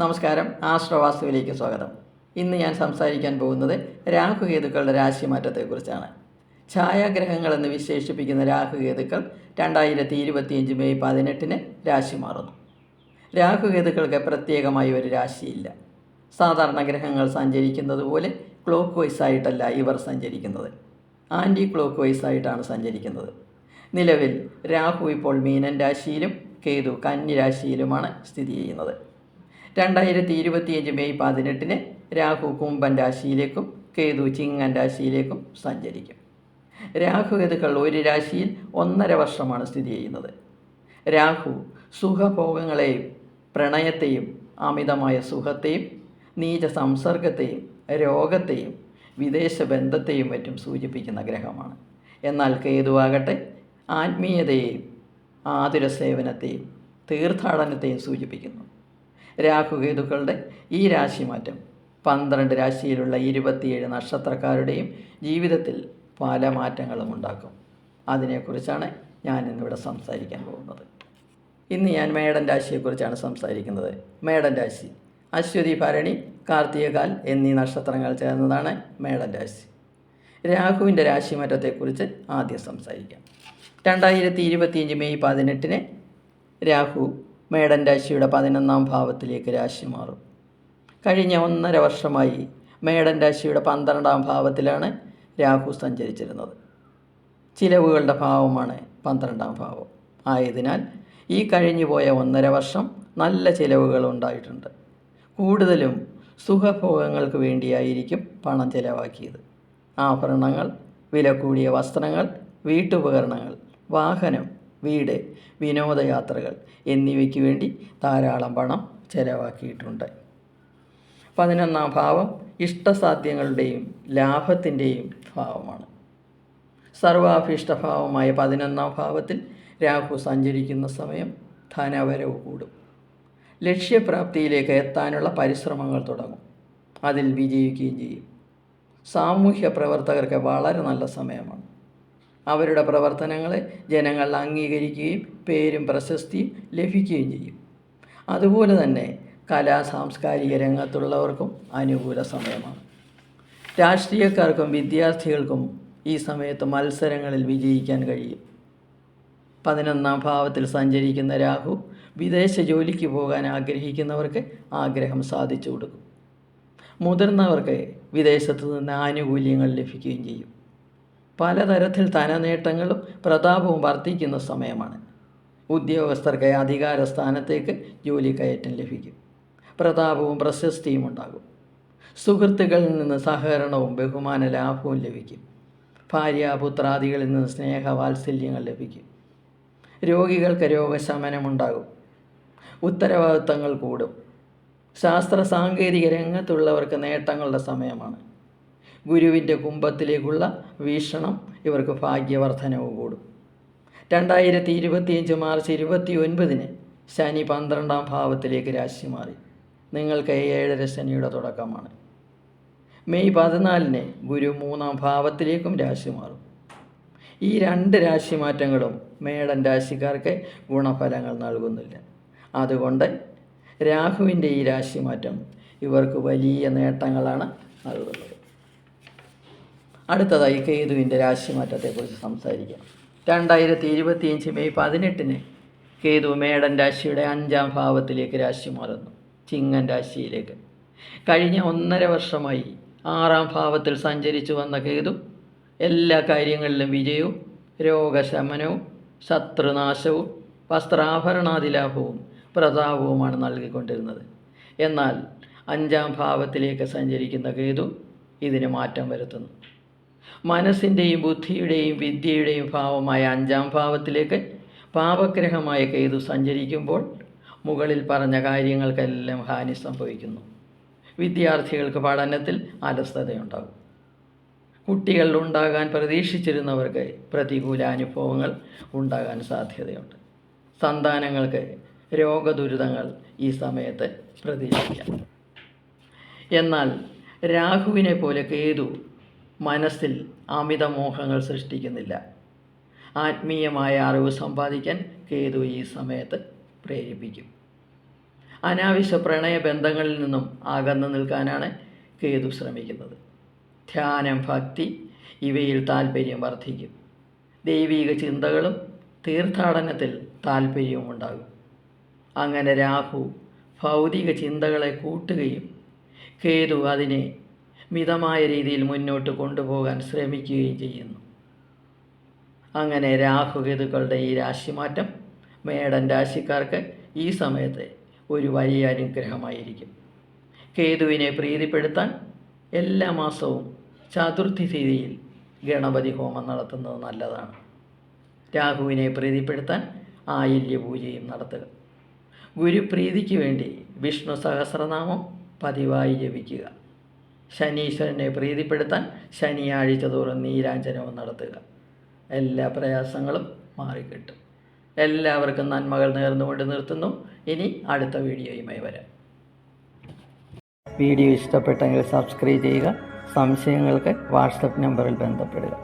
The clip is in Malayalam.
നമസ്കാരം ആശ്രവാസ്തുവിലേക്ക് സ്വാഗതം. ഇന്ന് ഞാൻ സംസാരിക്കാൻ പോകുന്നത് രാഹുകേതുക്കളുടെ രാശിമാറ്റത്തെക്കുറിച്ചാണ്. ഛായാഗ്രഹങ്ങൾ എന്ന് വിശേഷിപ്പിക്കുന്ന രാഹുകേതുക്കൾ രണ്ടായിരത്തി ഇരുപത്തിയഞ്ച് മെയ് പതിനെട്ടിന് രാശി മാറുന്നു. രാഹുകേതുക്കൾക്ക് പ്രത്യേകമായി ഒരു രാശിയില്ല. സാധാരണ ഗ്രഹങ്ങൾ സഞ്ചരിക്കുന്നത് പോലെ ക്ലോക്ക് വൈസ് ആയിട്ടല്ല ഇവർ സഞ്ചരിക്കുന്നത്. ആന്റി ക്ലോക്ക് വൈസ് ആയിട്ടാണ് സഞ്ചരിക്കുന്നത്. നിലവിൽ രാഹു ഇപ്പോൾ മീനൻ രാശിയിലും കേതു കന്നി രാശിയിലുമാണ് സ്ഥിതി ചെയ്യുന്നത്. രണ്ടായിരത്തി ഇരുപത്തിയഞ്ച് മെയ് പതിനെട്ടിന് രാഹു കുംഭൻ രാശിയിലേക്കും കേതു ചിങ്ങൻ രാശിയിലേക്കും സഞ്ചരിക്കും. രാഹുകേതുക്കൾ ഒരു രാശിയിൽ ഒന്നര വർഷമാണ് സ്ഥിതി ചെയ്യുന്നത്. രാഹു സുഖഭോഗങ്ങളെയും പ്രണയത്തെയും അമിതമായ സുഖത്തെയും നീച സംസർഗത്തെയും രോഗത്തെയും വിദേശ ബന്ധത്തെയും മറ്റും സൂചിപ്പിക്കുന്ന ഗ്രഹമാണ്. എന്നാൽ കേതുവാകട്ടെ ആത്മീയതയെയും ആതുര സേവനത്തെയും തീർത്ഥാടനത്തെയും സൂചിപ്പിക്കുന്നു. രാഹുകേതുക്കളുടെ ഈ രാശിമാറ്റം. പന്ത്രണ്ട് രാശിയിലുള്ള ഇരുപത്തിയേഴ് നക്ഷത്രക്കാരുടെയും ജീവിതത്തിൽ പല മാറ്റങ്ങളും ഉണ്ടാക്കും. അതിനെക്കുറിച്ചാണ് ഞാൻ ഇന്നിവിടെ സംസാരിക്കാൻ പോകുന്നത്. ഇന്ന് ഞാൻ മേടൻ രാശിയെക്കുറിച്ചാണ് സംസാരിക്കുന്നത്. മേടൻ രാശി. അശ്വതി ഭരണി കാർത്തികകാൽ എന്നീ നക്ഷത്രങ്ങൾ ചേർന്നതാണ് മേടൻ രാശി. രാഹുവിന്റെ രാശിമാറ്റത്തെക്കുറിച്ച് ആദ്യം സംസാരിക്കാം. രണ്ടായിരത്തി ഇരുപത്തിയഞ്ച് മെയ് പതിനെട്ടിന് രാഹു മേടൻ രാശിയുടെ പതിനൊന്നാം ഭാവത്തിലേക്ക് രാശി മാറും. കഴിഞ്ഞ ഒന്നര വർഷമായി മേടൻ രാശിയുടെ പന്ത്രണ്ടാം ഭാവത്തിലാണ് രാഹു സഞ്ചരിച്ചിരുന്നത്. ചിലവുകളുടെ ഭാവമാണ് പന്ത്രണ്ടാം ഭാവം. ആയതിനാൽ ഈ കഴിഞ്ഞുപോയ ഒന്നര വർഷം നല്ല ചിലവുകൾ ഉണ്ടായിട്ടുണ്ട്. കൂടുതലും സുഖഭോഗങ്ങൾക്ക് വേണ്ടിയായിരിക്കും പണം ചിലവാക്കിയത്. ആഭരണങ്ങൾ വില കൂടിയ വസ്ത്രങ്ങൾ വീട്ടുപകരണങ്ങൾ വാഹനം വീട് വിനോദയാത്രകൾ എന്നിവയ്ക്ക് വേണ്ടി ധാരാളം പണം ചെലവാക്കിയിട്ടുണ്ട്. പതിനൊന്നാം ഭാവം ഇഷ്ടസാധ്യങ്ങളുടെയും ലാഭത്തിന്റെയും ഭാവമാണ്. സർവാഭീഷ്ടഭാവമായ പതിനൊന്നാം ഭാവത്തിൽ രാഹു സഞ്ചരിക്കുന്ന സമയം ധനവരവ് കൂടും. ലക്ഷ്യപ്രാപ്തിയിലേക്ക് എത്താനുള്ള പരിശ്രമങ്ങൾ തുടങ്ങും. അതിൽ വിജയിക്കുകയും ചെയ്യും. സാമൂഹ്യ പ്രവർത്തകർക്ക് വളരെ നല്ല സമയമാണ്. അവരുടെ പ്രവർത്തനങ്ങളെ ജനങ്ങൾ അംഗീകരിക്കുകയും പേരും പ്രശസ്തിയും ലഭിക്കുകയും ചെയ്യും. അതുപോലെ തന്നെ കലാ സാംസ്കാരിക രംഗത്തുള്ളവർക്കും അനുകൂല സമയമാണ്. രാഷ്ട്രീയക്കാർക്കും വിദ്യാർത്ഥികൾക്കും ഈ സമയത്ത് മത്സരങ്ങളിൽ വിജയിക്കാൻ കഴിയും. പതിനൊന്നാം ഭാവത്തിൽ സഞ്ചരിക്കുന്ന രാഹു വിദേശ ജോലിക്ക് പോകാൻ ആഗ്രഹിക്കുന്നവർക്ക് ആഗ്രഹം സാധിച്ചു കൊടുക്കും. മുതിർന്നവർക്ക് വിദേശത്തു നിന്ന് ആനുകൂല്യങ്ങൾ ലഭിക്കുകയും ചെയ്യും. പലതരത്തിൽ ധനനേട്ടങ്ങളും പ്രതാപവും വർദ്ധിക്കുന്ന സമയമാണ്. ഉദ്യോഗസ്ഥർക്ക് അധികാര സ്ഥാനത്തേക്ക് ജോലി കയറ്റം ലഭിക്കും. പ്രതാപവും പ്രശസ്തിയും ഉണ്ടാകും. സുഹൃത്തുക്കളിൽ നിന്ന് സഹകരണവും ബഹുമാന ലാഭവും ലഭിക്കും. ഭാര്യ പുത്രാദികളിൽ നിന്ന് സ്നേഹവാത്സല്യങ്ങൾ ലഭിക്കും. രോഗികൾക്ക് രോഗശമനമുണ്ടാകും ഉത്തരവാദിത്തങ്ങൾ കൂടും. ശാസ്ത്ര സാങ്കേതിക രംഗത്തുള്ളവർക്ക് നേട്ടങ്ങളുടെ സമയമാണ്. ഗുരുവിന്റെ കുംഭത്തിലേക്കുള്ള വീക്ഷണം ഇവർക്ക് ഭാഗ്യവർദ്ധനവ് കൂടും. രണ്ടായിരത്തി ഇരുപത്തിയഞ്ച് മാർച്ച് ഇരുപത്തി ഒൻപതിന് ശനി പന്ത്രണ്ടാം ഭാവത്തിലേക്ക് രാശി മാറി. നിങ്ങൾക്ക് ഏഴര ശനിയുടെ തുടക്കമാണ്. മെയ് പതിനാലിന് ഗുരു മൂന്നാം ഭാവത്തിലേക്കും രാശി മാറും. ഈ രണ്ട് രാശി മാറ്റങ്ങളും മേടൻ രാശിക്കാർക്ക് ഗുണഫലങ്ങൾ നൽകുന്നില്ല. അതുകൊണ്ട് രാഹുവിന്റെ ഈ രാശിമാറ്റം ഇവർക്ക് വലിയ നേട്ടങ്ങളാണ് നൽകുന്നത്. അടുത്തതായി കേതുവിന്റെ രാശിമാറ്റത്തെക്കുറിച്ച് സംസാരിക്കാം. രണ്ടായിരത്തി ഇരുപത്തിയഞ്ച് മെയ് പതിനെട്ടിന് കേതു മേടൻ രാശിയുടെ അഞ്ചാം ഭാവത്തിലേക്ക് രാശി മാറുന്നു. ചിങ്ങൻ രാശിയിലേക്ക്. കഴിഞ്ഞ ഒന്നര വർഷമായി ആറാം ഭാവത്തിൽ സഞ്ചരിച്ചു വന്ന കേതു എല്ലാ കാര്യങ്ങളിലും വിജയവും രോഗശമനവും ശത്രുനാശവും വസ്ത്രാഭരണാതിലാഭവും പ്രതാപവുമാണ് നൽകിക്കൊണ്ടിരുന്നത്. എന്നാൽ അഞ്ചാം ഭാവത്തിലേക്ക് സഞ്ചരിക്കുന്ന കേതു ഇതിന് മാറ്റം വരുത്തുന്നു. മനസ്സിന്റെയും ബുദ്ധിയുടെയും വിദ്യയുടെയും ഭാവമായ അഞ്ചാം ഭാവത്തിലേക്ക് പാപഗ്രഹമായ കേതു സഞ്ചരിക്കുമ്പോൾ മുകളിൽ പറഞ്ഞ കാര്യങ്ങൾക്കെല്ലാം ഹാനി സംഭവിക്കുന്നു. വിദ്യാർത്ഥികൾക്ക് പഠനത്തിൽ അലസതയുണ്ടാകും. കുട്ടികളിലുണ്ടാകാൻ പ്രതീക്ഷിച്ചിരുന്നവർക്ക് പ്രതികൂല അനുഭവങ്ങൾ ഉണ്ടാകാൻ സാധ്യതയുണ്ട്. സന്താനങ്ങൾക്ക് രോഗദുരിതങ്ങൾ ഈ സമയത്ത് പ്രതീക്ഷിക്കാം. എന്നാൽ രാഹുവിനെ പോലെ കേതു മനസ്സിൽ അമിതമോഹങ്ങൾ സൃഷ്ടിക്കുന്നില്ല. ആത്മീയമായ അറിവ് സമ്പാദിക്കാൻ കേതു ഈ സമയത്ത് പ്രേരിപ്പിക്കും. അനാവശ്യ പ്രണയ ബന്ധങ്ങളിൽ നിന്നും അകന്നു നിൽക്കാനാണ് കേതു ശ്രമിക്കുന്നത്. ധ്യാനം ഭക്തി ഇവയിൽ താല്പര്യം വർദ്ധിക്കും. ദൈവിക ചിന്തകളും തീർത്ഥാടനത്തിൽ താല്പര്യവും ഉണ്ടാകും അങ്ങനെ രാഹു ഭൗതിക ചിന്തകളെ കൂട്ടുകയും കേതു അതിനെ മിതമായ രീതിയിൽ മുന്നോട്ട് കൊണ്ടുപോകാൻ ശ്രമിക്കുകയും ചെയ്യുന്നു. അങ്ങനെ രാഹുകേതുക്കളുടെ ഈ രാശിമാറ്റം മേടൻ രാശിക്കാർക്ക് ഈ സമയത്ത് ഒരു വലിയ അനുഗ്രഹമായിരിക്കും. കേതുവിനെ പ്രീതിപ്പെടുത്താൻ എല്ലാ മാസവും ചതുർത്ഥി തിഥിയിൽ ഗണപതി ഹോമം നടത്തുന്നത് നല്ലതാണ്. രാഹുവിനെ പ്രീതിപ്പെടുത്താൻ ആയില്യ പൂജയും നടത്തുക. ഗുരുപ്രീതിക്ക് വേണ്ടി വിഷ്ണു സഹസ്രനാമം പതിവായി ജപിക്കുക. ശനീശ്വരനെ പ്രീതിപ്പെടുത്താൻ ശനിയാഴ്ച തോറും നീരാഞ്ജനവും നടത്തുക. എല്ലാ പ്രയാസങ്ങളും മാറിക്കിട്ടും. എല്ലാവർക്കും നന്മകൾ നേർന്നുകൊണ്ട് നിർത്തുന്നു. ഇനി അടുത്ത വീഡിയോയുമായി വരാം. വീഡിയോ ഇഷ്ടപ്പെട്ടെങ്കിൽ സബ്സ്ക്രൈബ് ചെയ്യുക. സംശയങ്ങൾക്ക് വാട്സപ്പ് നമ്പറിൽ ബന്ധപ്പെടുക.